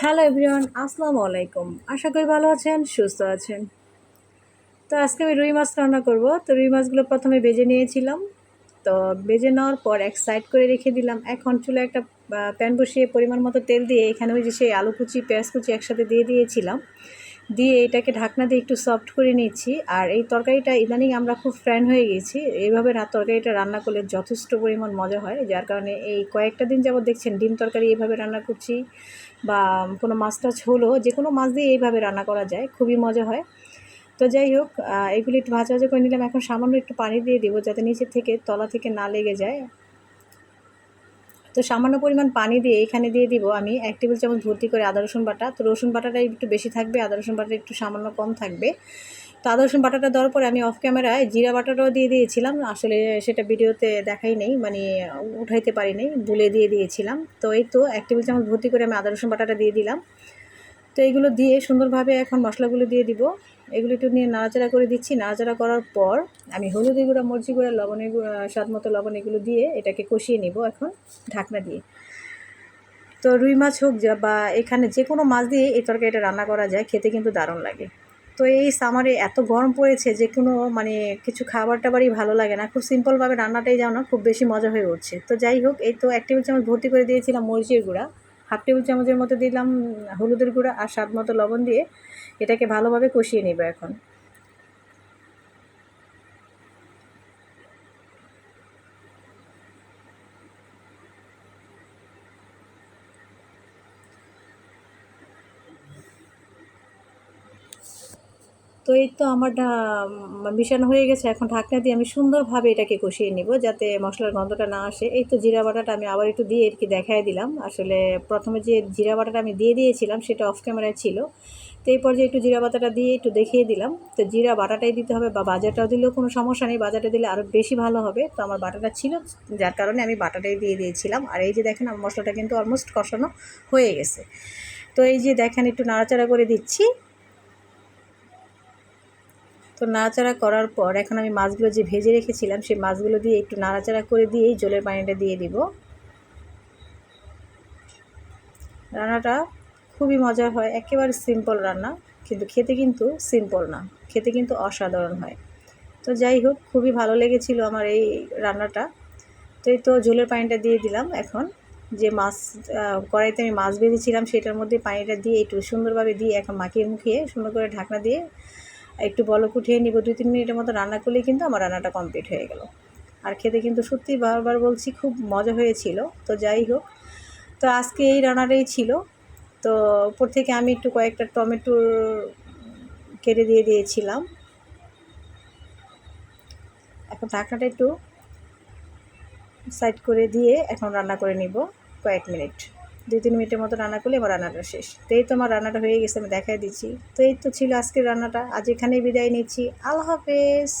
Hello everyone, আসসালামু আলাইকুম। আশা করি ভালো আছেন, সুস্থ আছেন। তো আজকে আমি রুই মাছ রান্না করব। তো রুই মাছগুলো প্রথমে বেজে নিয়েছিলাম। তো বেজে নেওয়ার পর এক সাইড করে রেখে দিলাম। এখন চুলে একটা প্যান বসিয়ে পরিমাণ মতো তেল দিয়ে এখানে ওই যে সেই আলু কুচি পেঁয়াজ কুচি একসাথে দিয়ে দিয়েছিলাম। দিয়ে এটাকে ঢাকনা দিয়ে একটু সফট করে নিচ্ছি। আর এই তরকারিটা ইদানিং আমরা খুব ফ্রেন্ড হয়ে গেছি। এইভাবে না তরকারিটা রান্না করলে যথেষ্ট পরিমাণ মজা হয়। যার কারণে এই কয়েকটা দিন যাবত দেখছেন ডিম তরকারি এইভাবে রান্না করছি বা কোনো মাছ টাছ হলো, যে কোনো মাছ দিয়ে এইভাবে রান্না করা যায়, খুবই মজা হয়। তো যাই হোক এগুলি একটু ভাজা ভাজা করে নিলাম। এখন সামান্য একটু পানি দিয়ে দেবো যাতে নিচের থেকে তলা থেকে না লেগে যায়। তো সামান্য পরিমাণ পানি দিয়ে এখানে দিয়ে দিব আমি এক টেবিল চামচ ভর্তি করে আদা, রসুন বাটা। তো রসুন বাটাটা একটু বেশি থাকবে, আদা, রসুন বাটা একটু সামান্য কম থাকবে। তো আদা, রসুন বাটাটা দেওয়ার পরে আমি অফ ক্যামেরায় জিরা বাটাটাও দিয়ে দিয়েছিলাম। আসলে সেটা ভিডিওতে দেখাই নেই মানে উঠাইতে পারি নাই ভুলে দিয়ে দিয়েছিলাম। তো এই তো এক টেবিল চামচ ভর্তি করে আমি আদা, রসুন বাটাটা দিয়ে দিলাম। তো এইগুলো দিয়ে সুন্দরভাবে এখন মশলাগুলো দিয়ে দিব। এগুলো একটু নিয়ে নাড়াচাড়া করে দিচ্ছি। নাড়াচাড়া করার পর আমি হলুদি গুঁড়া মরচি গুঁড়া লবণের স্বাদ মতো লবণ এগুলো দিয়ে এটাকে কষিয়ে নিব এখন ঢাকনা দিয়ে। তো রুই মাছ হোক বা এখানে যে কোনো মাছ দিয়ে এই তরকারিটা রান্না করা যায়, খেতে কিন্তু দারুণ লাগে। তো এই সামারে এত গরম পড়েছে যে কোনো মানে কিছু খাবার টাবারই ভালো লাগে না। খুব সিম্পলভাবে রান্নাটাই যাও না খুব বেশি মজা হয়ে উঠছে। তো যাই হোক, এই তো এক টেবিল চামচ ভর্তি করে দিয়েছিলাম মরিচের গুঁড়া। হাফ টেবিল চামচের মতো দিলাম, হলুদের গুঁড়া আর স্বাদ মতো লবণ দিয়ে এটাকে ভালোভাবে কষিয়ে নেব এখন। তো এই তো আমার মিশানো হয়ে গেছে। এখন ঢাকনা দিয়ে আমি সুন্দরভাবে এটাকে কষিয়ে নিব যাতে মশলার গন্ধটা না আসে। এই তো জিরা বাটাটা আমি আবার একটু দিয়ে আর কি দেখাই দিলাম। আসলে প্রথমে যে জিরা বাটাটা আমি দিয়ে দিয়েছিলাম সেটা অফ ক্যামেরায় ছিল। তো এই পর্যায়ে একটু জিরা বাটাটা দিয়ে একটু দেখিয়ে দিলাম। তো জিরা বাটাটাই দিতে হবে বা বাজারটাও দিলেও কোনো সমস্যা নেই। বাজারটা দিলে আরও বেশি ভালো হবে। তো আমার বাটাটা ছিল, যার কারণে আমি বাটাটাই দিয়ে দিয়েছিলাম। আর এই যে দেখেন আমার মশলাটা কিন্তু অলমোস্ট কষানো হয়ে গেছে। তো এই যে দেখেন একটু নাড়াচাড়া করে দিচ্ছি। তো নাড়াচাড়া করার পর এখন আমি মাছগুলো যে ভেজে রেখেছিলাম, সেই মাছগুলো দিয়ে একটু নাড়াচাড়া করে দিয়েই জলের পানিটা দিয়ে দিব। রান্নাটা খুবই মজার হয়, একেবারে সিম্পল রান্না, কিন্তু খেতে কিন্তু সিম্পল না, খেতে কিন্তু অসাধারণ হয়। তো যাই হোক, খুবই ভালো লেগেছিল আমার এই রান্নাটা। তো এই তো ঝোলের পানিটা দিয়ে দিলাম এখন। যে মাছ কড়াইতে আমি মাছ ভেজেছিলাম, সেটার মধ্যে পানিটা দিয়ে একটু সুন্দরভাবে দিয়ে এখন মাখিয়ে মুখিয়ে সুন্দর করে ঢাকনা দিয়ে একটু বলক উঠিয়ে নিব, দুই তিন মিনিটের মতো রান্না করলেই কিন্তু আমার রান্নাটা কমপ্লিট হয়ে গেল। আর খেতে কিন্তু সত্যি বারবার বলছি, খুব মজা হয়েছিল। তো যাই হোক, তো আজকে এই রান্নাটাই ছিল। তো ওপর থেকে আমি একটু কয়েকটা টমেটো কেটে দিয়ে দিয়েছিলাম। এখন ঢাকনাটা একটু সাইড করে দিয়ে এখন রান্না করে নিব কয়েক মিনিট। দুই তিন মিনিটের মতো রান্না করলে আমার রান্নাটা শেষ। তো এই তো আমার রান্নাটা হয়ে গেছে, আমি দেখাই দিচ্ছি। তো এই তো ছিল আজকের রান্নাটা। আজ এখানেই বিদায় নিচ্ছি। আল্লাহ হাফেজ।